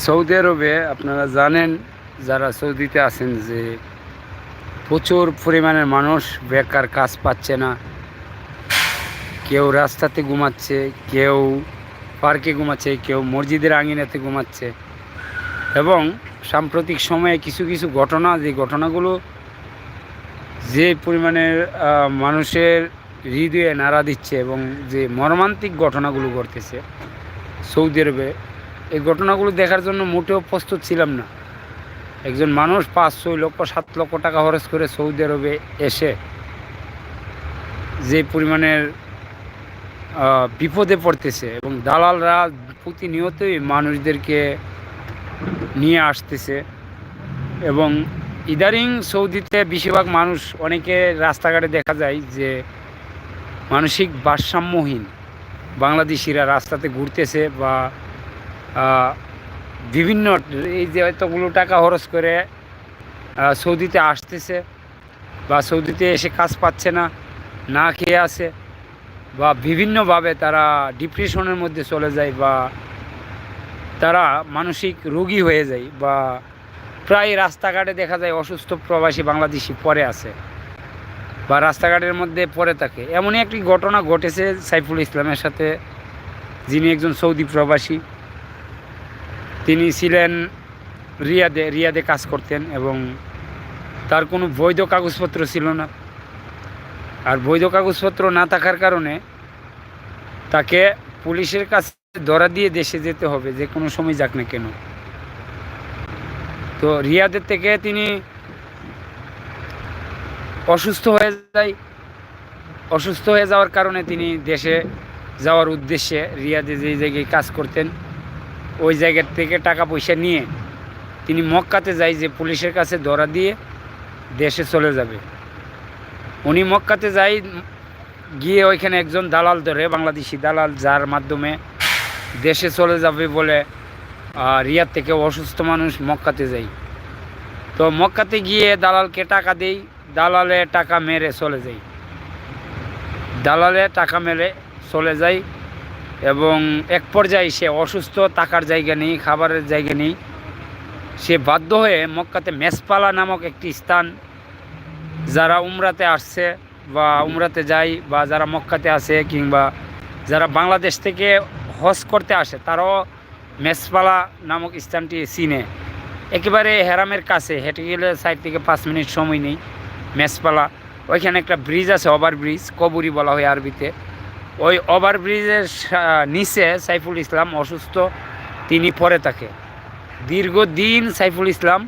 Saudi আরবে আপনারা জানেন, যারা সৌদিতে আছেন যে প্রচুর পরিমাণের মানুষ বেকার কাজ পাচ্ছে না। কেউ রাস্তাতে ঘুমাচ্ছে, কেউ পার্কে ঘুমাচ্ছে, কেউ মসজিদের আঙিনাতে ঘুমাচ্ছে এবং সাম্প্রতিক সময়ে কিছু কিছু ঘটনা, যে ঘটনাগুলো যে পরিমাণের মানুষের হৃদয়ে নাড়া দিচ্ছে এবং যে মর্মান্তিক ঘটনাগুলো ঘটতেছে সৌদি আরবে এই ঘটনাগুলো দেখার জন্য মোটেও প্রস্তুত ছিলাম না। একজন মানুষ পাঁচ, ছয় লক্ষ, সাত লক্ষ টাকা খরচ করে সৌদি আরবে এসে যে পরিমাণের বিপদে পড়তেছে এবং দালালরা প্রতিনিয়তই মানুষদেরকে নিয়ে আসতেছে এবং ইদারিং সৌদিতে বেশিরভাগ মানুষ অনেকে রাস্তাঘাটে দেখা যায় যে মানসিক ভারসাম্যহীন। বাংলাদেশিরা রাস্তাতে ঘুরতেছে বা বিভিন্ন এই যে এতগুলো টাকা খরচ করে সৌদিতে আসতেছে বা সৌদিতে এসে কাজ পাচ্ছে না না খেয়ে আসে বা বিভিন্নভাবে তারা ডিপ্রেশনের মধ্যে চলে যায় বা তারা মানসিক রোগী হয়ে যায় বা প্রায় রাস্তাঘাটে দেখা যায় অসুস্থ প্রবাসী বাংলাদেশি পরে আছে বা রাস্তাঘাটের মধ্যে পড়ে থাকে। এমনই একটি ঘটনা ঘটেছে সাইফুল ইসলামের সাথে, যিনি একজন সৌদি প্রবাসী। তিনি ছিলেন রিয়াদে রিয়াদে কাজ করতেন এবং তার কোনো বৈধ কাগজপত্র ছিল না। আর বৈধ কাগজপত্র না থাকার কারণে তাকে পুলিশের কাছে ধরা দিয়ে দেশে যেতে হবে, যে কোনো সময় যাক না কেন। তো রিয়াদের থেকে তিনি অসুস্থ হয়ে যায়। অসুস্থ হয়ে যাওয়ার কারণে তিনি দেশে যাওয়ার উদ্দেশ্যে রিয়াদে যে জায়গায় কাজ করতেন ওই জায়গার থেকে টাকা পয়সা নিয়ে তিনি মক্কাতে যায় যে পুলিশের কাছে ধরা দিয়ে দেশে চলে যাবে। উনি মক্কাতে যাই গিয়ে ওইখানে একজন দালাল ধরে, বাংলাদেশি দালাল, যার মাধ্যমে দেশে চলে যাবে বলে রিয়াদ থেকে অসুস্থ মানুষ মক্কাতে যাই তো মক্কাতে গিয়ে দালালকে টাকা দেই, দালালে টাকা মেরে চলে যাই। দালালে টাকা মেরে চলে যায় এবং এক পর্যায়ে সে অসুস্থ, থাকার জায়গা নেই, খাবারের জায়গা নেই। সে বাধ্য হয়ে মক্কাতে মেসপালা নামক একটি স্থান, যারা উমরাতে আসছে বা উমরাতে যায় বা যারা মক্কাতে আসে কিংবা যারা বাংলাদেশ থেকে হজ করতে আসে, তারাও মেসপালা নামক স্থানটি চিনে। একেবারে হেরামের কাছে, হেঁটে গেলে সাইড থেকে পাঁচ মিনিট সময় নেই মেসপালা। ওইখানে একটা ব্রিজ আছে ওভার ব্রিজ কবুরি বলা হয় আরবিতে। ওই ওভার ব্রিজের নিচে সাইফুল ইসলাম অসুস্থ, তিনি পরে থাকে দীর্ঘদিন সাইফুল ইসলাম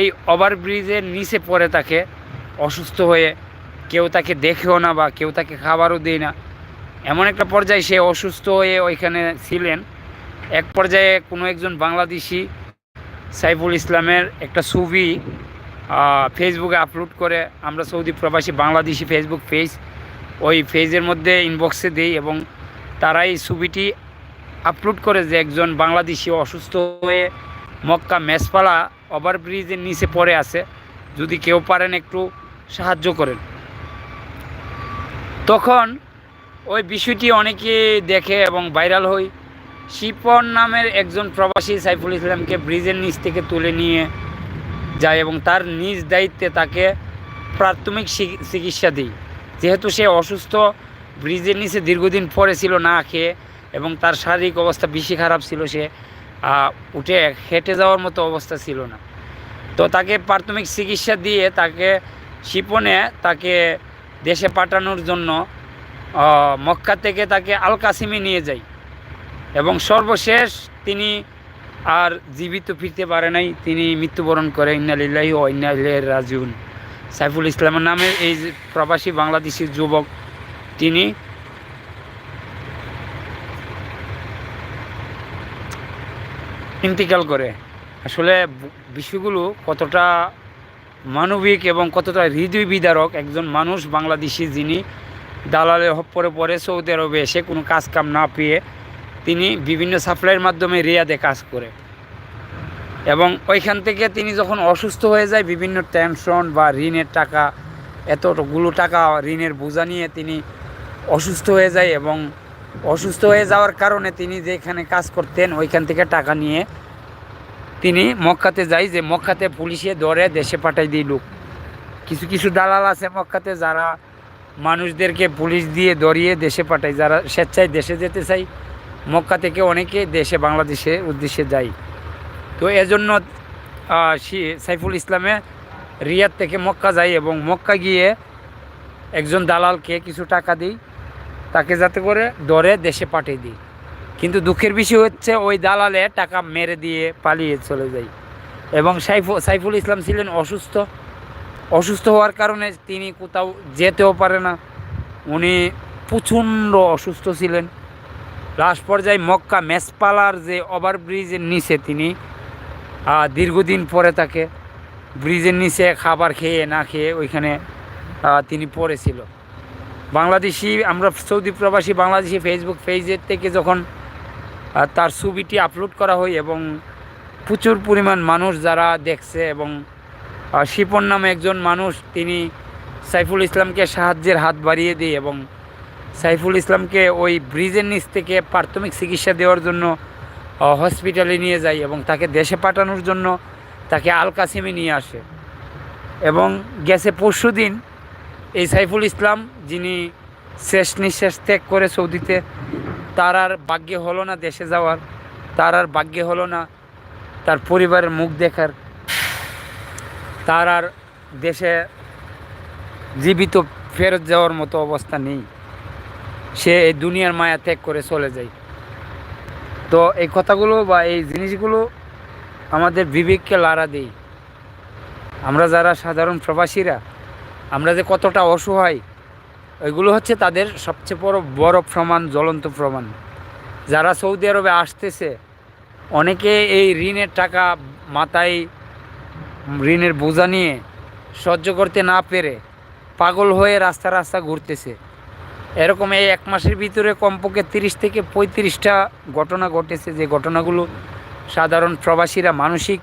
এই ওভার ব্রিজের নিচে পড়ে থাকে অসুস্থ হয়ে কেউ তাকে দেখেও না বা কেউ তাকে খাবারও দেয় না। এমন একটা পর্যায়ে সে অসুস্থ হয়ে ওইখানে ছিলেন। এক পর্যায়ে কোনো একজন বাংলাদেশি সাইফুল ইসলামের একটা ছবি ফেসবুকে আপলোড করে, আমরা সৌদি প্রবাসী বাংলাদেশি ফেসবুক পেজ ওই পেজের মধ্যে ইনবক্সে দিই এবং তারা এই ছবিটি আপলোড করে যে একজন বাংলাদেশি অসুস্থ হয়ে মক্কা মেসপালা ওভারব্রিজের নিচে পড়ে আছে। যদি কেউ পারেন একটু সাহায্য করেন। তখন ওই বিষয়টি অনেকে দেখে এবং ভাইরাল হয় শিপন নামের একজন প্রবাসী সাইফুল ইসলামকে ব্রিজের নিচ থেকে তুলে নিয়ে যায় এবং তার নিজ দায়িত্বে তাকে প্রাথমিক চিকিৎসা দিই। যেহেতু সে অসুস্থ ব্রিজের নিচে দীর্ঘদিন পরে ছিল না খেয়ে এবং তার শারীরিক অবস্থা বেশি খারাপ ছিল সে উঠে হেঁটে যাওয়ার মতো অবস্থা ছিল না। তো তাকে প্রাথমিক চিকিৎসা দিয়ে তাকে শিপনে তাকে দেশে পাঠানোর জন্য মক্কা থেকে তাকে আল কাসিমে নিয়ে যাই এবং সর্বশেষ তিনি আর জীবিত ফিরতে পারে নাই, তিনি মৃত্যুবরণ করে, ইন্নালিল্লাহি ও ইন্নালিল্লাহি রাজিউন। সাইফুল ইসলামের নামে এই প্রবাসী বাংলাদেশি যুবক তিনি ইন্তিকাল করে। আসলে বিষয়গুলো কতটা মানবিক এবং কতটা হৃদয় বিদারক একজন মানুষ বাংলাদেশি যিনি দালালে পরে পরে সৌদি আরবে এসে কোনো কাজ কাম না পেয়ে তিনি বিভিন্ন সাপ্লাইয়ের মাধ্যমে রিয়াদে কাজ করে। এবং ওইখান থেকে তিনি যখন অসুস্থ হয়ে যায়, বিভিন্ন টেনশন বা ঋণের টাকা, এতগুলো টাকা ঋণের বোঝা নিয়ে তিনি অসুস্থ হয়ে যায় এবং অসুস্থ হয়ে যাওয়ার কারণে তিনি যেখানে কাজ করতেন, ওইখান থেকে টাকা নিয়ে তিনি মক্কাতে যাই যে মক্কাতে পুলিশে ধরে দেশে পাঠাই দিই লোক। কিছু কিছু দালাল আছে মক্কাতে যারা মানুষদেরকে পুলিশ দিয়ে ধরিয়ে দেশে পাঠায়। যারা স্বেচ্ছায় দেশে যেতে চাই মক্কা থেকে অনেকে দেশে, বাংলাদেশে উদ্দেশ্যে যায়। তো এজন্য সাইফুল ইসলামে রিয়াদ থেকে মক্কা যায় এবং মক্কা গিয়ে একজন দালালকে কিছু টাকা দিই, তাকে যাতে করে ধরে দেশে পাঠিয়ে দিই। কিন্তু দুঃখের বিষয় হচ্ছে, ওই দালালে টাকা মেরে দিয়ে পালিয়ে চলে যায় এবং সাইফু, সাইফুল ইসলাম ছিলেন অসুস্থ। অসুস্থ হওয়ার কারণে তিনি কোথাও যেতেও পারে না। উনি প্রচণ্ড অসুস্থ ছিলেন। লাস্ট পর্যায়ে মক্কা মেসপালার যে ওভারব্রিজের নিচে তিনি দীর্ঘদিন পরে তাকে ব্রিজের নিচে খাবার খেয়ে না খেয়ে ওইখানে তিনি পড়েছিল। বাংলাদেশি, আমরা সৌদি প্রবাসী বাংলাদেশি ফেসবুক পেজের থেকে যখন তার ছবিটি আপলোড করা হয় এবং প্রচুর পরিমাণ মানুষ যারা দেখছে এবং শিপন নামে একজন মানুষ তিনি সাইফুল ইসলামকে সাহায্যের হাত বাড়িয়ে দিই এবং সাইফুল ইসলামকে ওই ব্রিজের নিচ থেকে প্রাথমিক চিকিৎসা দেওয়ার জন্য হসপিটালে নিয়ে যায় এবং তাকে দেশে পাঠানোর জন্য তাকে আল কাসিমে নিয়ে আসে। এবং গেছে পরশু দিন এই সাইফুল ইসলাম, যিনি শেষ নিঃশ্বাস ত্যাগ করে সৌদিতে, তার আর ভাগ্যে হলো না দেশে যাওয়ার, তার আর ভাগ্যে হলো না তার পরিবারের মুখ দেখার। তার আর দেশে জীবিত ফেরত যাওয়ার মতো অবস্থা নেই। সে এই দুনিয়ার মায়া ত্যাগ করে চলে যায়। তো এই কথাগুলো বা এই জিনিসগুলো আমাদের বিবেককে লাড়া দেই। আমরা যারা সাধারণ প্রবাসীরা, আমরা যে কতটা অসহায় ওইগুলো হচ্ছে তাদের সবচেয়ে বড় বড় প্রমাণ, জ্বলন্ত প্রমাণ। যারা সৌদি আরবে আসতেছে, অনেকে এই ঋণের টাকা মাথায় ঋণের বোঝা নিয়ে সহ্য করতে না পেরে পাগল হয়ে রাস্তা রাস্তা ঘুরতেছে। এরকম এই এক মাসের ভিতরে কমপক্ষে তিরিশ থেকে পঁয়ত্রিশটা ঘটনা ঘটেছে। যে ঘটনাগুলো সাধারণ প্রবাসীরা মানসিক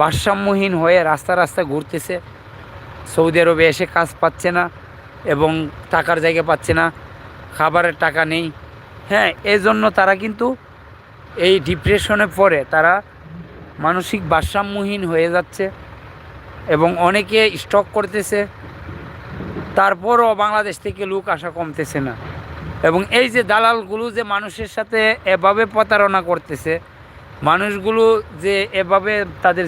ভারসাম্যহীন হয়ে রাস্তা রাস্তা ঘুরতেছে। সৌদি আরবে এসে কাজ পাচ্ছে না এবং টাকার জায়গা পাচ্ছে না, খাবারের টাকা নেই। হ্যাঁ এই জন্য তারা কিন্তু এই ডিপ্রেশনে পড়ে। তারা মানসিক ভারসাম্যহীন হয়ে যাচ্ছে এবং অনেকে স্টক করতেছে। তারপরও বাংলাদেশ থেকে লোক আসা কমতেছে না। এবং এই যে দালালগুলো যে মানুষের সাথে এভাবে প্রতারণা করতেছে, মানুষগুলো যে এভাবে তাদের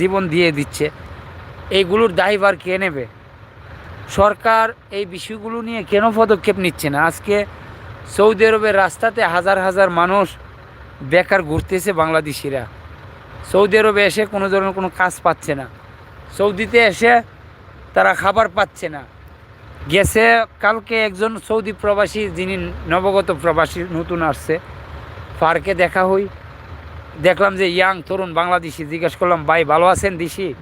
জীবন দিয়ে দিচ্ছে এইগুলোর দায়ভার কে নেবে? সরকার এই বিষয়গুলো নিয়ে কেন পদক্ষেপ নিচ্ছে না? আজকে সৌদি আরবের রাস্তাতে হাজার হাজার মানুষ বেকার ঘুরতেছে বাংলাদেশিরা। সৌদি আরবে এসে কোনো ধরনের কোনো কাজ পাচ্ছে না। সৌদিতে এসে তারা খাবার পাচ্ছে না। গেছে কালকে একজন সৌদি প্রবাসী, যিনি নবগত প্রবাসী, নতুন আসছে। পার্কে দেখা হই। দেখলাম যে ইয়াং তরুণ বাংলাদেশি, জিজ্ঞেস করলাম, ভাই, ভালো আছেন দিশি?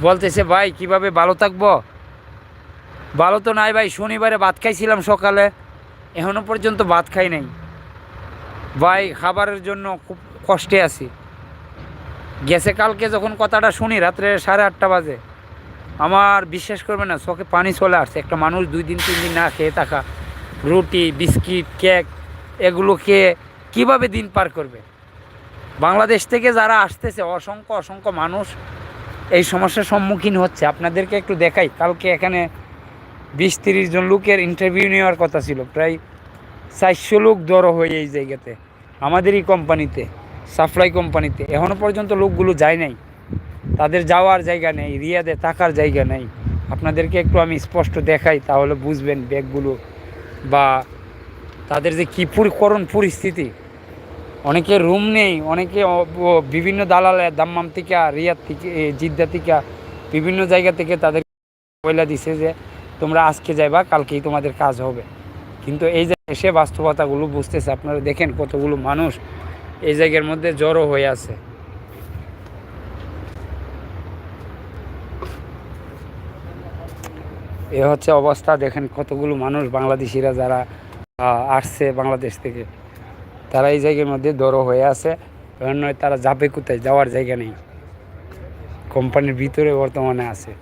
বলতেছে, ভাই, কীভাবে ভালো থাকব? ভালো তো নাই ভাই, শনিবারে ভাত খাইছিলাম সকালে, এখনও পর্যন্ত ভাত খাই নাই। ভাই, খাবারের জন্য খুব কষ্টে আছি। গেছে কালকে যখন কথাটা শুনি, রাত্রে সাড়ে আটটা বাজে। আমার বিশ্বাস করবে না, চোখে পানি চলে আসছে। একটা মানুষ দুই দিন, তিন দিন না খেয়ে থাকা, রুটি, বিস্কিট, কেক, এগুলো খেয়ে কীভাবে দিন পার করবে? বাংলাদেশ থেকে যারা আসতেছে, অসংখ্য অসংখ্য মানুষ এই সমস্যার সম্মুখীন হচ্ছে। আপনাদেরকে একটু দেখাই, কালকে এখানে বিশ তিরিশ জন লোকের ইন্টারভিউ নেওয়ার কথা ছিল। প্রায় চারশো লোক জড়ো হয়ে এই জায়গাতে, আমাদেরই কোম্পানিতে সাপ্লাই কোম্পানিতে এখনও পর্যন্ত লোকগুলো যায় নাই। তাদের যাওয়ার জায়গা নেই, রিয়াদে থাকার জায়গা নেই। আপনাদেরকে একটু আমি স্পষ্ট দেখাই, তাহলে বুঝবেন ব্যাগগুলো বা তাদের যে কী করুণ পরিস্থিতি। অনেকে রুম নেই, অনেকে বিভিন্ন দালালে, দাম্মাম থেকে, রিয়াদ থেকে জিদ্দা থেকে, বিভিন্ন জায়গা থেকে তাদের বইলা দিছে যে, তোমরা আজকে যাইবা, কালকেই তোমাদের কাজ হবে। কিন্তু এই যে এসে বাস্তবতাগুলো বুঝতেছে, আপনারা দেখেন কতগুলো মানুষ এই জায়গার মধ্যে জড়ো হয়ে আছে। এ হচ্ছে অবস্থা, দেখেন কতগুলো মানুষ বাংলাদেশিরা যারা আসছে বাংলাদেশ থেকে। তারা এই জায়গার মধ্যে জড়ো হয়ে আছে নয় তারা যাবে কোথায়, যাওয়ার জায়গা নেই। কোম্পানির ভিতরে বর্তমানে আছে।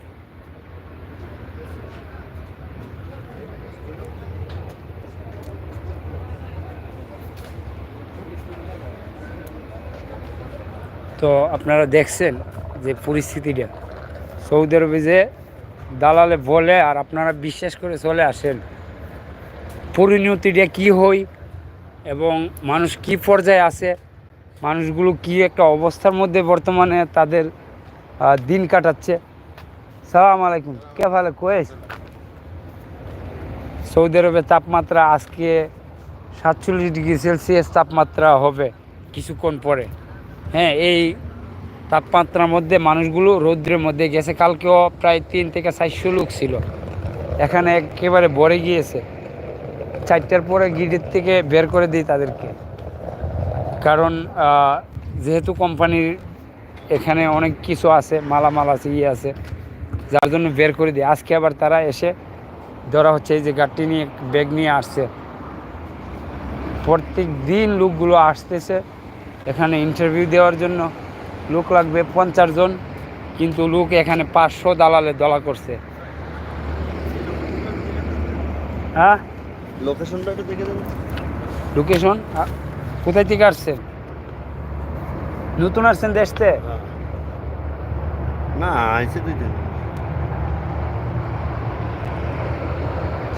তো আপনারা দেখছেন যে পরিস্থিতিটা। সৌদি আরবে যে দালালে বলে আর আপনারা বিশ্বাস করে চলে আসেন। পরিণতিটা কি হই এবং মানুষ কি পর্যায়ে আছে, মানুষগুলো কি একটা অবস্থার মধ্যে বর্তমানে তাদের দিন কাটাচ্ছে। সালাম আলাইকুম, কে ভালো কোয়েস সৌদি আরবে তাপমাত্রা আজকে সাতচল্লিশ ডিগ্রি সেলসিয়াস তাপমাত্রা হবে কিছুক্ষণ পরে। হ্যাঁ এই তাপমাত্রার মধ্যে মানুষগুলো রৌদ্রের মধ্যে গেছে। কালকেও প্রায় তিন থেকে চারশো লোক ছিল। এখানে একেবারে ভরে গিয়েছে। চারটার পরে গিটের থেকে বের করে দিই তাদেরকে। কারণ যেহেতু কোম্পানির এখানে অনেক কিছু আছে, মালামাল আছে ইয়ে আছে, যার জন্য বের করে দিই। আজকে আবার তারা এসে ধরা হচ্ছে এই যে গাড়িটি নিয়ে ব্যাগ নিয়ে আসছে। প্রত্যেক দিন লোকগুলো আসতেছে এখানে ইন্টারভিউ দেওয়ার জন্য। লোক লাগবে পঞ্চাশ জন কিন্তু লোক এখানে পাঁচশো দালালে দলা করছে। হ্যাঁ? লোকেশনটা একটু দেখে দেন। লোকেশন কোথায় থেকে আসছেন? নতুন আসছেন দেশতে না আইসে দুই দিন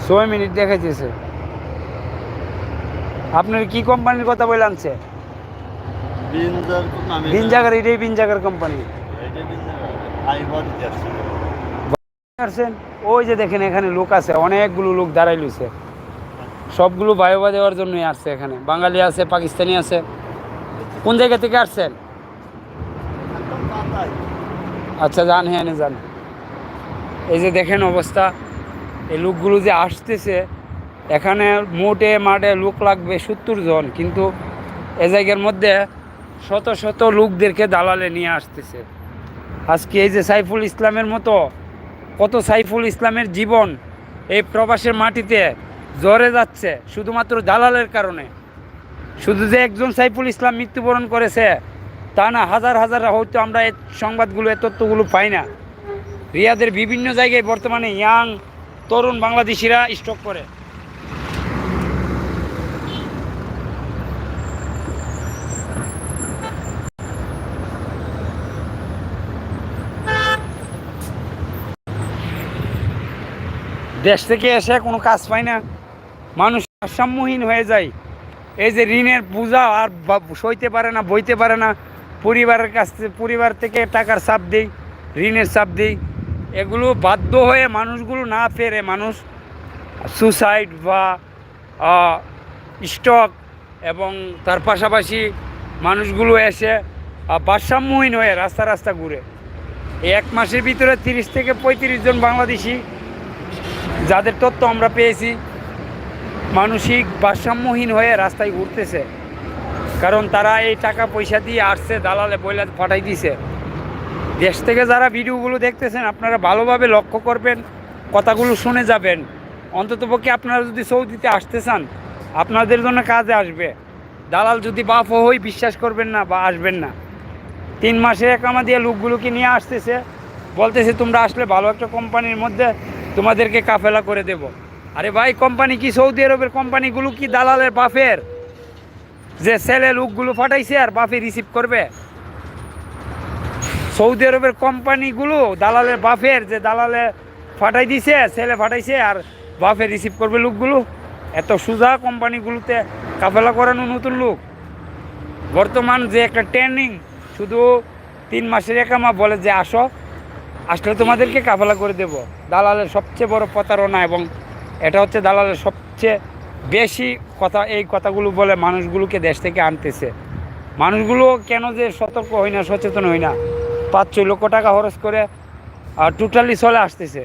ছয় মিনিট দেখাইতেছে। আপনার কি কোম্পানির কথা বলে আনছে? বিনজার তো নামে বিন জাগার এটাই বিন জাগার কোম্পানি ওই যে দেখেন এখানে লোক আছে অনেকগুলো লোক দাঁড়াই লইছে সবগুলো বায়োবা দেওয়ার জন্যই আসছে এখানে। বাঙালি আছে পাকিস্তানি আছে। কোন জায়গা থেকে আসছেন? আচ্ছা যান হ্যাঁ নে যান। এই যে দেখেন অবস্থা এই লোকগুলো যে আসতেছে এখানে মোটে মাঠে লোক লাগবে সত্তর জন কিন্তু এ জায়গার মধ্যে শত শত লোকদেরকে দালালে নিয়ে আসতেছে। আজকে এই যে সাইফুল ইসলামের মতো, কত সাইফুল ইসলামের জীবন এই প্রবাসের মাটিতে জ্বরে যাচ্ছে, শুধুমাত্র দালালের কারণে। শুধু যে একজন সাইফুল ইসলাম মৃত্যুবরণ করেছে, তা না, হাজার হাজার হয়তো আমরা এই সংবাদগুলো, এই তথ্যগুলো পাই না। রিয়াদের বিভিন্ন জায়গায় বর্তমানে ইয়াং তরুণ বাংলাদেশিরা স্টক করে। দেশ থেকে এসে কোনো কাজ পায় না। মানুষ ভারসাম্যহীন হয়ে যায়। এই যে ঋণের বোঝা আর সইতে পারে না, বইতে পারে না, পরিবারের কাছ থেকে, পরিবার থেকে টাকার চাপ দিই, ঋণের চাপ দিই। এগুলো বাধ্য হয়ে মানুষগুলো না ফেরে মানুষ সুসাইড বা স্টক এবং তার পাশাপাশি মানুষগুলো এসে ভারসাম্যহীন হয়ে রাস্তা রাস্তা ঘুরে। এক মাসের ভিতরে তিরিশ থেকে পঁয়ত্রিশ জন বাংলাদেশি যাদের তথ্য আমরা পেয়েছি, মানসিক ভারসাম্যহীন হয়ে রাস্তায় ঘুরতেছে। কারণ তারা এই টাকা পয়সা দিয়ে আসছে, দালালে বইলা পাঠাই দিছে। দেশ থেকে যারা ভিডিওগুলো দেখতেছেন, আপনারা ভালোভাবে লক্ষ্য করবেন, কথাগুলো শুনে যাবেন। অন্ততপক্ষে আপনারা যদি সৌদিতে আসতে চান, আপনাদের জন্য কাজে আসবে। দালাল যদি বাপ হই, বিশ্বাস করবেন না বা আসবেন না। তিন মাসে একামা দিয়ে লোকগুলোকে নিয়ে আসতেছে, বলতেছে, তোমরা আসলে ভালো একটা কোম্পানির মধ্যে তোমাদেরকে কাফেলা করে দেব। আরে ভাই, কোম্পানি কি সৌদি আরবের কোম্পানিগুলো কি দালালের বাফের? যে ছেলে লোকগুলো ফাটাইছে আর বাফে রিসিভ করবে? সৌদি আরবের কোম্পানিগুলো দালালের বাফের, যে দালালে ফাটাই দিছে, ছেলে ফাটাইছে আর বাফে রিসিভ করবে লোকগুলো? এত সোজা কোম্পানিগুলোতে কাফেলা করানো নতুন লোক। বর্তমান যে একটা ট্রেনিং শুধু তিন মাসের একামা বলে যে আসো। আসলে তোমাদেরকে কাফেলা করে দেব। দালালের সবচেয়ে বড় প্রতারণা এবং এটা হচ্ছে দালালের সবচেয়ে বেশি কথা এই কথাগুলো বলে মানুষগুলোকে দেশ থেকে আনতেছে। মানুষগুলো কেন যে সতর্ক হয় না সচেতন হয় না? পাঁচ ছয় লক্ষ টাকা খরচ করে আর টোটালি চলে আসতেছে।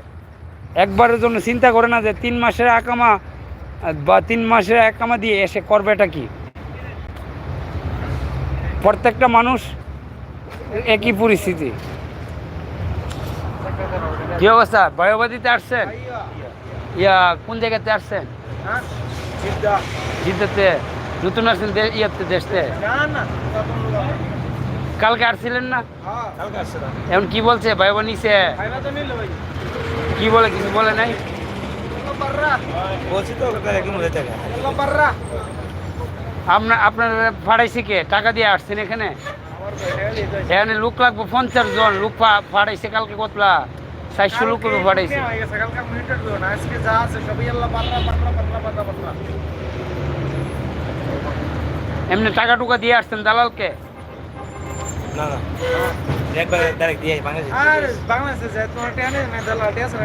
একবারের জন্য চিন্তা করে না যে তিন মাসের আহ, বা তিন মাসের একামা দিয়ে এসে করবেটা কি? প্রত্যেকটা মানুষ একই পরিস্থিতি। কি অবস্থা? বয়োবাদিতে আসছেন? ইয়া, কোন জায়গাতে আসছেন? জিদ্দাতে। নতুন আসছেন ইয়াতে, দেশতে? কালকে আসছিলেন না? এখন কি বলছে? বয়বা নিছে? কি বলে, কিছু বলে নাই? আপনার আপনার ভাড়াইছে কে? টাকা দিয়ে আসছেন এখানে? এখানে লোক লাগবে, পঞ্চাশ জন। লোক পাঠাইছে কালকে কতলা? চারশো লোক পাঠাইছে এমনি টাকা টুকা দিয়ে আসছেন দালালকে? বাংলাদেশ।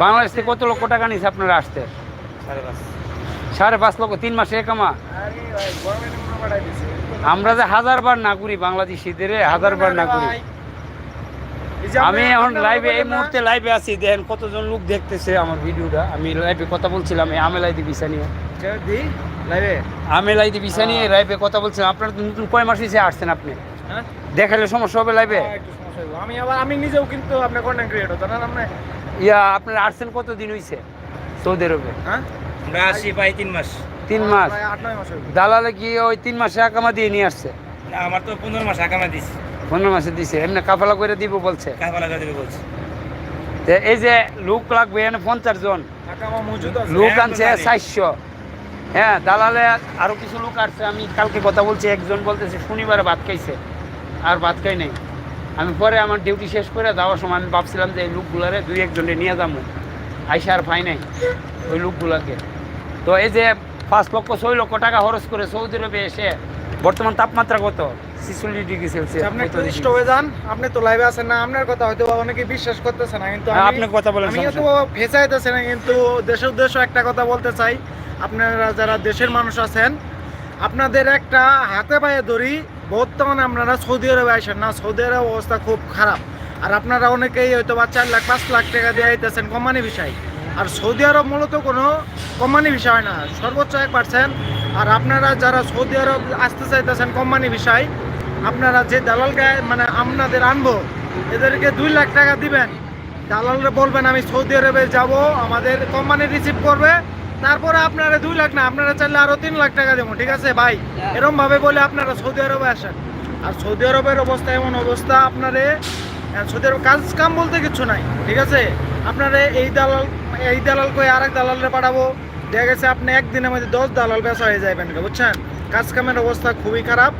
বাংলাদেশ থেকে কত লক্ষ টাকা নিছে আপনারা আসতে? সাড়ে পাঁচ। লক্ষ তিন মাসে কামা আমরা যে হাজার বার না করি বাংলাদেশিদের হাজার বার না করি আমি এখন লাইভে এই মুহূর্তে লাইভে আছি দেখেন কতজন লোক দেখতেছে আমার ভিডিওটা। আমি লাইভে কথা বলছিলাম এই আমেলাইদি বিষা নিয়ে। আমেলাইদি বিষা নিয়ে লাইভে কথা বলছিলাম আপনার তো নতুন কয় মাস হিসেবে আসছেন আপনি? দেখালে সমস্যা হবে লাইভে আমি আবার আমি নিজেও কিন্তু আপনার কন্টেন্ট ক্রিয়েটর জানেন আপনি? ইয়া আপনার আসছেন কত দিন হইছে? সৌদি আরবে? হ্যাঁ? আমরা আসি প্রায় তিন মাস। তিন মাস। দালালে কি ওই তিন মাসে আকামা দিয়ে নিয়ে আসছে? না আমার তো পনেরো মাস আগামা দিছি। পনেরো মাসে দিছে এমনি কাফালা করে দিব বলছে। বলছি। এই যে লোক লাগবে এখানে পঞ্চাশ জন। লোক হ্যাঁ, আনছে চারশো। হ্যাঁ দালালে আরও কিছু লোক আসছে আমি কালকে কথা বলছি একজন বলতেছে শনিবারে ভাত খাইছে আর ভাত খাই নাই। আমি পরে আমার ডিউটি শেষ করে যাওয়ার সময় আমি ভাবছিলাম যে এই লোকগুলারে দুই একজনে নিয়ে যাব। আইসা আর পাই নাই ওই লোকগুলাকে। তো এই যে পাঁচ লক্ষ ছয় লক্ষ টাকা খরচ করে সৌদি আরবে এসে বর্তমান তাপমাত্রা কত? ছিচল্লিশ ডিগ্রি সেলসিয়াস। আপনি নিষ্ঠ হয়ে যান আপনি তো লাইভে আছেন না আপনার কথা হয়তো অনেকে বিশ্বাস করতেছে না কিন্তু হ্যাঁ, আমি আপনি কথা বলেন, আমি তো ফেসাইতেছে না কিন্তু দেশের উদ্দেশ্য একটা কথা বলতে চাই। আপনারা যারা দেশের মানুষ আছেন আপনাদের একটা হাতে পায়ে ধরি বর্তমানে আপনারা সৌদি আরবে আসেন না সৌদি আরব অবস্থা খুব খারাপ। আর আপনারা অনেকেই হয়তো বা চার লাখ পাঁচ লাখ টাকা দিয়ে আইতেছেন কোম্পানি বিষয়। আর সৌদি আরব মূলত কোনো কোম্পানি বিষয় হয় না সর্বোচ্চ এক পার্সেন্ট আর আপনারা যারা সৌদি আরব আসতে চাইতেছেন কোম্পানি বিষয়, আপনারা যে দালালকে মানে আপনাদের আনব, এদেরকে দুই লাখ টাকা দিবেন। দালালরা বলবেন, আমি সৌদি আরবে যাব, আমাদের কোম্পানি রিসিভ করবে। তারপরে আপনারা দুই লাখ না, আপনারা চাইলে আরও তিন লাখ টাকা দেবো, ঠিক আছে ভাই? এরমভাবে বলে আপনারা সৌদি আরবে আসেন। আর সৌদি আরবের অবস্থা এমন অবস্থা, আপনারে সৌদি আরব কাজ কাম বলতে কিছু নাই, ঠিক আছে? আপনারে এই দালাল এই দালাল কই আরেক দালালরে পাঠাবো দেখা গেছে আপনি একদিনের মধ্যে দশ দালাল বেচা হয়ে যাবেন বুঝছেন? কাজ কামের অবস্থা খুবই খারাপ।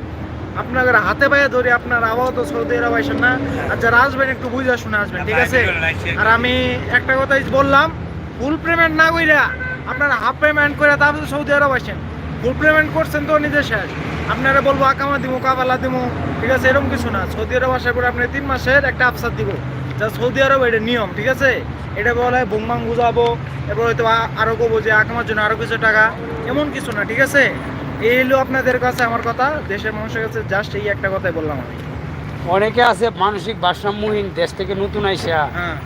আপনাদের হাতে পায়ে ধরে আপনার আবহাওয়া তো সৌদি আরব আসেন না। আর যারা আসবেন একটু বুঝে শুনে আসবেন, ঠিক আছে? আর আমি একটা কথাই বললাম ফুল পেমেন্ট না কইরা আপনারা হাফ পেমেন্ট করে তারপরে সৌদি আরব আসেন ফুল পেমেন্ট করছেন তো নিজে শেষ। আপনারা বলব, আকামা দিব কাবালা দিব ঠিক আছে? এরকম কিছু না। সৌদি আরব আসার পরে আপনি তিন মাসের একটা আফসার দিব। যা সৌদি আরব এটা নিয়ম, ঠিক আছে? এটা বলা হয় বুংবাং বুঝাবো এরপর হয়তো আরও আরও কবো যে আকামার জন্য আরও কিছু টাকা এমন কিছু না ঠিক আছে? এই হলো আপনাদের কাছে আমার কথা দেশের মানুষের কাছে জাস্ট এই একটা কথাই বললাম আমি। অনেকে আছে মানসিক ভারসাম্যহীন দেশ থেকে নতুন আইসা হ্যাঁ।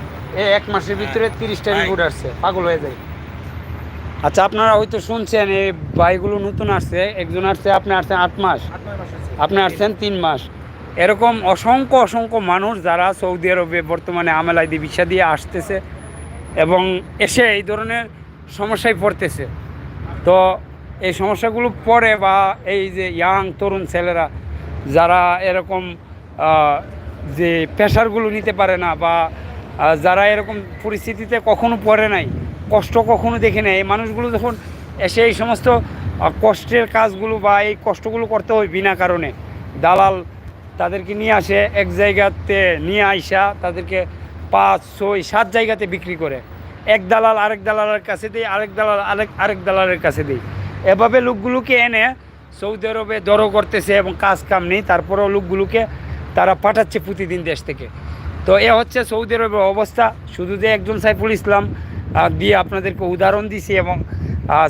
এই এক মাসের ভিতরে তিরিশটা ভাই। রিপোর্ট আসছে পাগল হয়ে যায়। আচ্ছা আপনারা হয়তো শুনছেন এই ভাইগুলো নতুন আসছে একজন আসছে আপনি আসছেন আট মাস। আপনি আসছেন তিন মাস। এরকম অসংখ্য অসংখ্য মানুষ যারা সৌদি আরবে বর্তমানে আমেলাইদি ভিসা দিয়ে আসতেছে এবং এসে এই ধরনের সমস্যায় পড়তেছে। তো এই সমস্যাগুলো পড়ে বা এই যে ইয়াং তরুণ ছেলেরা যারা এরকম যে প্রেশারগুলো নিতে পারে না বা যারা এরকম পরিস্থিতিতে কখনো পড়ে নাই, কষ্ট কখনো দেখে নেয়, এই মানুষগুলো যখন এসে এই সমস্ত কষ্টের কাজগুলো বা এই কষ্টগুলো করতে হয় বিনা কারণে, দালাল তাদেরকে নিয়ে আসে, এক জায়গাতে নিয়ে আইসা তাদেরকে পাঁচ, ছয়, সাত জায়গাতে বিক্রি করে। এক দালাল আরেক দালালের কাছে দেয় আরেক দালাল আরেক আরেক দালালের কাছে দেয় এভাবে লোকগুলোকে এনে সৌদি আরবে দরও করতেছে এবং কাজ কাম নেই, তারপরেও লোকগুলোকে তারা পাঠাচ্ছে প্রতিদিন দেশ থেকে। তো এ হচ্ছে সৌদি আরবের অবস্থা। শুধু যে একজন সাইফুল ইসলাম দিয়ে আপনাদেরকে উদাহরণ দিছি এবং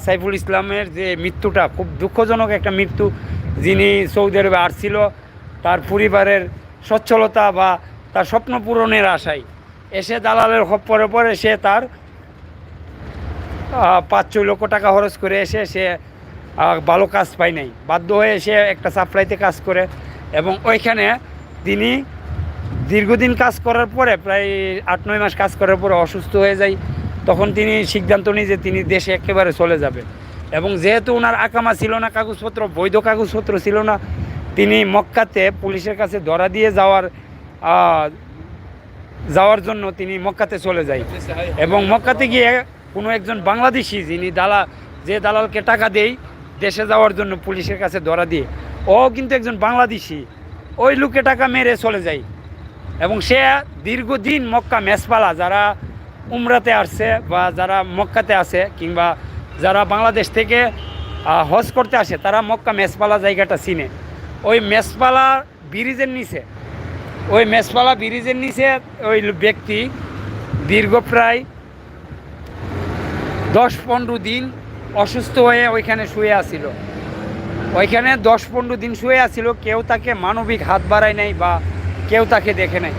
সাইফুল ইসলামের যে মৃত্যুটা, খুব দুঃখজনক একটা মৃত্যু, যিনি সৌদি আরবে আসছিল তার পরিবারের সচ্ছলতা বা তার স্বপ্ন পূরণের আশায়। এসে দালালের খপ্পরে পরে সে তার পাঁচ, ছয় লক্ষ টাকা খরচ করে এসে সে ভালো কাজ পায় নাই। বাধ্য হয়ে সে একটা সাপ্লাইতে কাজ করে এবং ওইখানে তিনি দীর্ঘদিন কাজ করার পরে, প্রায় আট, নয় মাস কাজ করার পরে অসুস্থ হয়ে যায়। তখন তিনি সিদ্ধান্ত নিয়ে যে তিনি দেশে একেবারে চলে যাবে। এবং যেহেতু ওনার আকামা ছিল না, কাগজপত্র, বৈধ কাগজপত্র ছিল না তিনি মক্কাতে পুলিশের কাছে ধরা দিয়ে যাওয়ার যাওয়ার জন্য তিনি মক্কাতে চলে যায়। এবং মক্কাতে গিয়ে কোনো একজন বাংলাদেশি যিনি দালা, যে দালালকে টাকা দেই দেশে যাওয়ার জন্য পুলিশের কাছে ধরা দিয়ে, ও কিন্তু একজন বাংলাদেশি। ওই লোকে টাকা মেরে চলে যায়। এবং সে দীর্ঘদিন মক্কা মেসপালা যারা উমরাতে আসছে বা যারা মক্কাতে আছে কিংবা যারা বাংলাদেশ থেকে হজ করতে আসে, তারা মক্কা মেসপালা জায়গাটা চিনে। ওই মেসপালা ব্রিজের নিচে। ওই মেসপালা ব্রিজের নিচে ওই ব্যক্তি দীর্ঘ প্রায় দশ পনেরো দিন অসুস্থ হয়ে ওইখানে শুয়ে আসিল ওইখানে দশ পনেরো দিন শুয়ে আসিল কেউ তাকে মানবিক হাত বাড়ায় নাই বা কেউ তাকে দেখে নাই।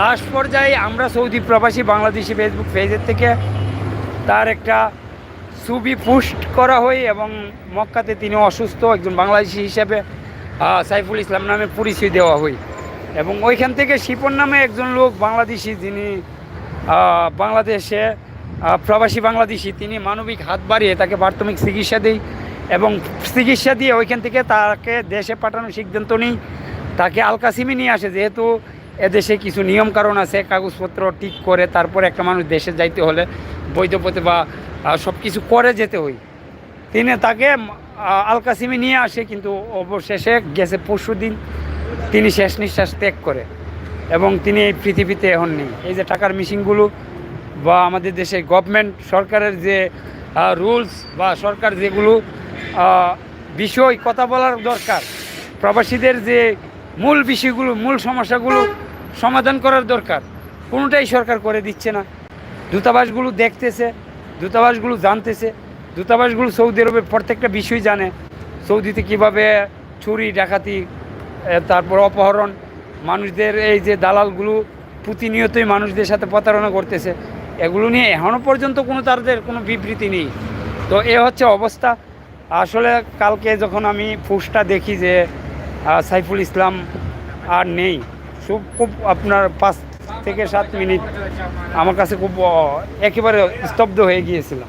লাস্ট পর্যায়ে আমরা সৌদি প্রবাসী বাংলাদেশি ফেসবুক পেজের থেকে তার একটা ছবি পোস্ট করা হয় এবং মক্কাতে তিনি অসুস্থ, একজন বাংলাদেশি হিসেবে সাইফুল ইসলাম নামে পরিচয় দেওয়া হয়। এবং ওইখান থেকে শিপন নামে একজন লোক বাংলাদেশি যিনি বাংলাদেশে প্রবাসী বাংলাদেশি, তিনি মানবিক হাত বাড়িয়ে তাকে প্রাথমিক চিকিৎসা দেয় এবং চিকিৎসা দিয়ে ওইখান থেকে তাকে দেশে পাঠানোর সিদ্ধান্ত নিই তাকে আলকাসিমি নিয়ে আসে, যেহেতু এদেশে কিছু নিয়ম কারণ আছে, কাগজপত্র ঠিক করে তারপর একটা মানুষ দেশে যাইতে হলে বৈধ পথে বা সব কিছু করে যেতে হয়। তিনি তাকে আলকাসিমি নিয়ে আসে, কিন্তু অবশেষে গেছে পরশু দিন। তিনি শেষ নিঃশ্বাস ত্যাগ করে এবং তিনি এই পৃথিবীতে এখন নেই এই যে টাকার মিশিংগুলো বা আমাদের দেশের গভর্নমেন্ট সরকারের যে রুলস বা সরকার যেগুলো বিষয়, কথা বলার দরকার, প্রবাসীদের যে মূল বিষয়গুলো, মূল সমস্যাগুলো সমাধান করার দরকার, কোনোটাই সরকার করে দিচ্ছে না। দূতাবাসগুলো দেখতেছে, দূতাবাসগুলো জানতেছে। দূতাবাসগুলো সৌদি আরবে প্রত্যেকটা বিষয় জানে। সৌদিতে কীভাবে চুরি, ডাকাতি তারপর অপহরণ, মানুষদের এই যে দালালগুলো প্রতিনিয়তই মানুষদের সাথে প্রতারণা করতেছে। এগুলো নিয়ে এখনও পর্যন্ত কোনো তাদের কোনো বিবৃতি নেই। তো এ হচ্ছে অবস্থা। আসলে কালকে যখন আমি পোস্টটা দেখি যে সাইফুল ইসলাম আর নেই, খুব খুব আপনার পাঁচ থেকে সাত মিনিট আমার কাছে খুব একেবারে স্তব্ধ হয়ে গিয়েছিলাম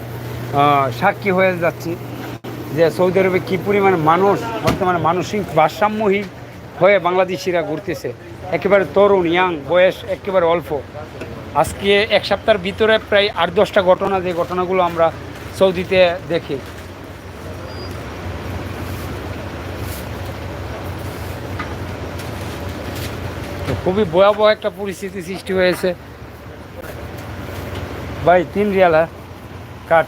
সাক্ষী হয়ে যাচ্ছি যে সৌদি আরবে কী পরিমাণ মানুষ, বর্তমানে মানসিক ভারসাম্যহীন হয়ে বাংলাদেশিরা ঘুরতেছে। একেবারে তরুণ ইয়াং বয়স একেবারে অল্প। আজকে এক সপ্তাহের ভিতরে প্রায় আট দশটা ঘটনা, যে ঘটনাগুলো আমরা সৌদিতে দেখি। খুবই ভয়াবহ একটা পরিস্থিতি সৃষ্টি হয়েছে। ভাই, তিন রিয়াল হ্যাঁ? কাট।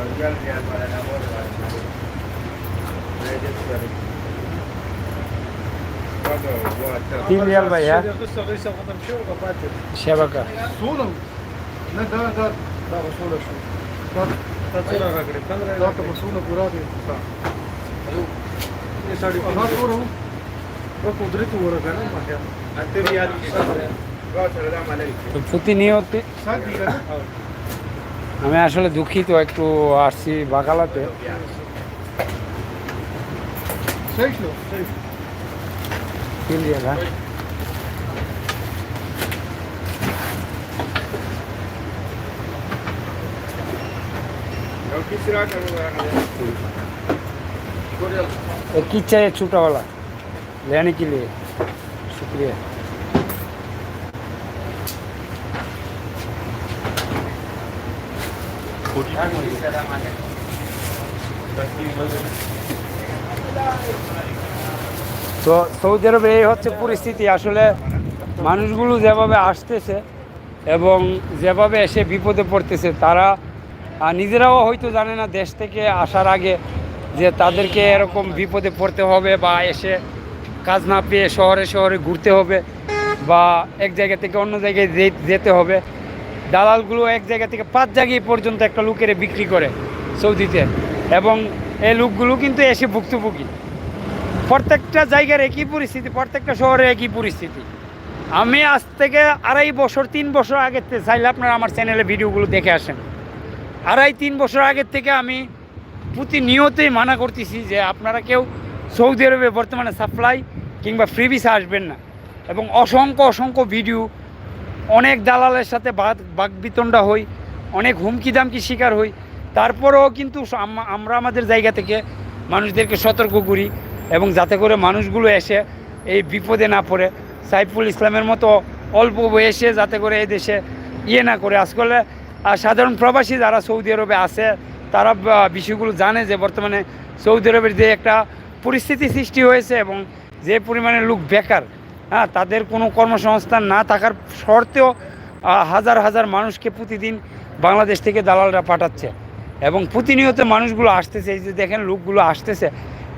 અડગલ ત્યાં પર એના બોલ Kim yalva ya? Şebaka. Solum. Ne daha daha daha sola şu. Tatlıra gagre. Daha da sola pura de. ये साड़ी हाँ तो रहूँ वो कुदरत हो रहा है ना माया अत्य भी आदमी का चल रहा मालिक तो फुती नहीं होती साथ भी लो सही তিন রিয়াল হ্যাঁ ये किस चाहिए छोटा वाला लेने के लिए शुक्रिया তো সৌদি আরবে এই হচ্ছে পরিস্থিতি। আসলে মানুষগুলো যেভাবে আসতেছে এবং যেভাবে এসে বিপদে পড়তেছে, তারা নিজেরাও হয়তো জানে না দেশ থেকে আসার আগে যে তাদেরকে এরকম বিপদে পড়তে হবে বা এসে কাজ না পেয়ে শহরে শহরে ঘুরতে হবে বা এক জায়গা থেকে অন্য জায়গায় যেতে হবে। দালালগুলো এক জায়গা থেকে পাঁচ জায়গায় পর্যন্ত একটা লোকের বিক্রি করে সৌদিতে। এবং এই লোকগুলো কিন্তু এসে ভুক্তভোগী। প্রত্যেকটা জায়গার একই পরিস্থিতি, প্রত্যেকটা শহরে একই পরিস্থিতি। আমি আজ থেকে আড়াই বছর, তিন বছর আগের থেকে চাইলে আপনারা আমার চ্যানেলে ভিডিওগুলো দেখে আসেন। আড়াই, তিন বছর আগের থেকে আমি প্রতিনিয়তই মানা করতেছি যে আপনারা কেউ সৌদি আরবে বর্তমানে সাপ্লাই কিংবা ফ্রি আসবেন না। এবং অসংখ্য অসংখ্য ভিডিও অনেক দালালের সাথে বাদ বাকবিতণ্ডা হই, অনেক হুমকি দামকি শিকার হই। তারপরেও কিন্তু আমরা আমাদের জায়গা থেকে মানুষদেরকে সতর্ক করি এবং যাতে করে মানুষগুলো এসে এই বিপদে না পড়ে। সাইফুল ইসলামের মতো অল্প বয়সে যাতে করে এই দেশে ইয়ে না করে। আজকাল সাধারণ প্রবাসী যারা সৌদি আরবে আছে, তারা বিষয়গুলো জানে যে বর্তমানে সৌদি আরবের যে একটা পরিস্থিতি সৃষ্টি হয়েছে এবং যে পরিমাণে লোক বেকার হ্যাঁ তাদের কোনো কর্মসংস্থান না থাকার শর্তেও হাজার হাজার মানুষকে প্রতিদিন বাংলাদেশ থেকে দালালরা পাঠাচ্ছে। এবং প্রতিনিয়ত মানুষগুলো আসতেছে, এই যে দেখেন লোকগুলো আসতেছে।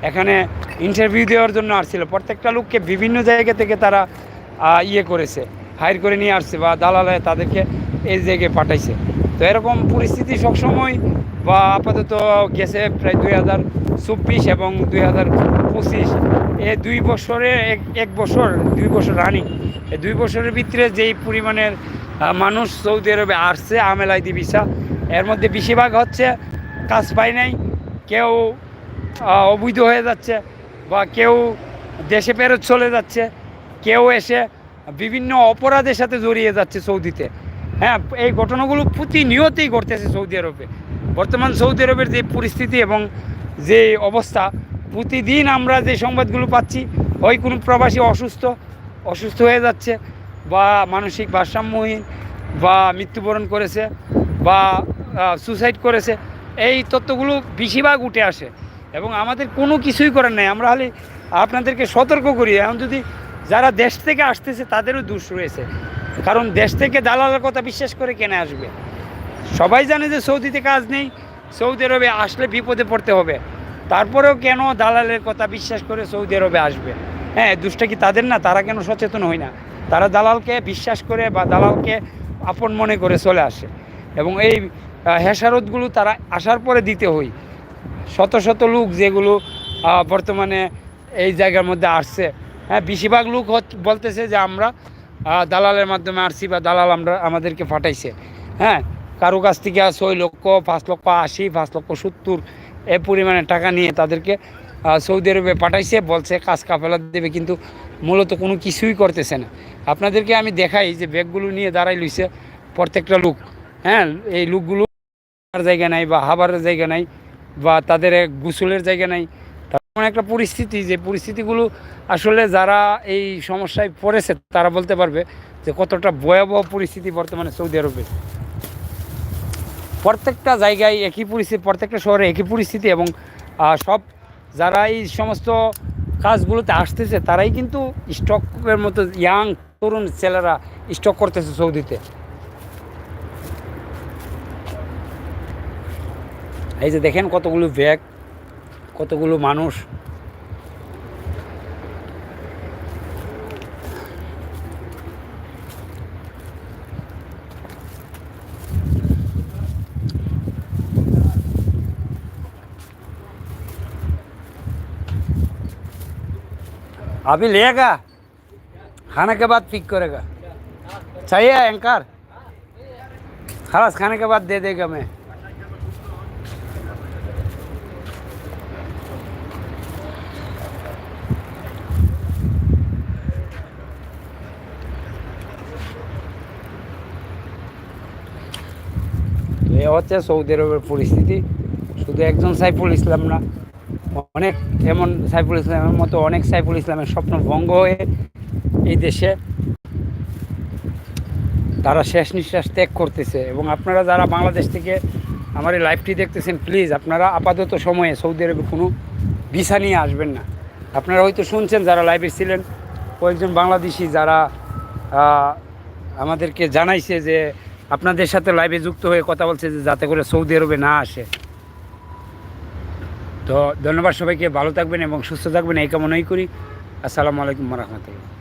এখানে ইন্টারভিউ দেওয়ার জন্য আসছিল। প্রত্যেকটা লোককে বিভিন্ন জায়গা থেকে তারা ইয়ে করেছে হায়ার করে নিয়ে আসছে বা দালালে তাদেরকে এই জায়গায় পাঠাইছে। তো এরকম পরিস্থিতি সবসময় বা আপাতত গেছে প্রায় দুই হাজার চব্বিশ এবং দুই হাজার পঁচিশ। এই দুই বছরে এক এক বছর, দুই বছর রানিং এই দুই বছরের ভিতরে যেই পরিমাণের মানুষ সৌদি আরবে আসছে আমেলাই দিবিসা এর মধ্যে বেশিরভাগ হচ্ছে কাজ পায় নাই, কেউ অবৈধ হয়ে যাচ্ছে বা কেউ দেশে ফেরত চলে যাচ্ছে, কেউ এসে বিভিন্ন অপরাধের সাথে জড়িয়ে যাচ্ছে সৌদিতে। হ্যাঁ এই ঘটনাগুলো প্রতিনিয়তই ঘটতেছে সৌদি আরবে। বর্তমান সৌদি আরবের যে পরিস্থিতি এবং যে অবস্থা প্রতিদিন আমরা যে সংবাদগুলো পাচ্ছি হয় কোনো প্রবাসী অসুস্থ অসুস্থ হয়ে যাচ্ছে, বা মানসিক ভারসাম্যহীন, বা মৃত্যুবরণ করেছে, বা সুসাইড করেছে, এই তথ্যগুলো বেশিরভাগ উঠে আসে। এবং আমাদের কোনো কিছুই করার নেই। আমরা হলে আপনাদেরকে সতর্ক করি। এখন যদি যারা দেশ থেকে আসতেছে, তাদেরও দোষ রয়েছে। কারণ দেশ থেকে দালালের কথা বিশ্বাস করে কেনে আসবে? সবাই জানে যে সৌদিতে কাজ নেই, সৌদি আরবে আসলে বিপদে পড়তে হবে। তারপরেও কেন দালালের কথা বিশ্বাস করে সৌদি আরবে আসবে? হ্যাঁ দুষ্টা কি তাদের না? তারা কেন সচেতন হয় না? তারা দালালকে বিশ্বাস করে বা দালালকে আপন মনে করে চলে আসে। এবং এই হেসারতগুলো তারা আসার পরে দিতে হই শত শত লোক যেগুলো বর্তমানে এই জায়গার মধ্যে আসছে। হ্যাঁ বেশিরভাগ লোক বলতেছে যে আমরা দালালের মাধ্যমে আসছি বা দালাল আমরা, আমাদেরকে ফাটাইছে। হ্যাঁ কারও কাছ থেকে ছয় লক্ষ, পাঁচ লক্ষ আশি, পাঁচ লক্ষ সত্তর এ পরিমাণে টাকা নিয়ে তাদেরকে সৌদি আরবে পাঠাইছে, বলছে কাজ কাফেলা দেবে, কিন্তু মূলত কোনো কিছুই করতেছে না। আপনাদেরকে আমি দেখাই যে ব্যাগগুলো নিয়ে দাঁড়াই লইছে প্রত্যেকটা লোক। হ্যাঁ এই লোকগুলো জায়গা নাই বা হাবারের জায়গা নাই বা তাদের এক গোসলের জায়গা নাই। তেমন একটা পরিস্থিতি, যে পরিস্থিতিগুলো আসলে যারা এই সমস্যায় পড়েছে, তারা বলতে পারবে যে কতটা ভয়াবহ পরিস্থিতি বর্তমানে সৌদি আরবে। প্রত্যেকটা জায়গায় একই পরিস্থিতি, প্রত্যেকটা শহরে একই পরিস্থিতি এবং সব যারা এই সমস্ত কাজগুলোতে আসতেছে, তারাই কিন্তু স্টকের মতো ইয়াং তরুণ ছেলেরা স্টক করতেছে সৌদিতে। এই যে দেখেন কতগুলো ব্যাগ কতগুলো মানুষ। अभी लेगा खाने के बाद पिक करेगा चाहिए एंकर खलास खाने के बाद दे देगा मैं তো এ হচ্ছে সৌদি আরবের পরিস্থিতি শুধু একজন সাইফুল ইসলাম না অনেক এমন সাইফুল ইসলামের মতো অনেক সাইফুল ইসলামের স্বপ্ন ভঙ্গ হয়ে এই দেশে তারা শেষ নিঃশ্বাস ত্যাগ করতেছে। এবং আপনারা যারা বাংলাদেশ থেকে আমার এই লাইভটি দেখতেছেন প্লিজ আপনারা আপাতত সময়ে সৌদি আরবে কোনো ভিসা নিয়ে আসবেন না। আপনারা হয়তো শুনছেন যারা লাইভে ছিলেন, কয়েকজন বাংলাদেশি যারা আমাদেরকে জানাইছে যে আপনাদের সাথে লাইভে যুক্ত হয়ে কথা বলছে যে যাতে করে সৌদি আরবে না আসে। তো ধন্যবাদ সবাইকে ভালো থাকবেন এবং সুস্থ থাকবেন এই কামনাই করি। আসসালামু আলাইকুম রহমতুল্লাহ।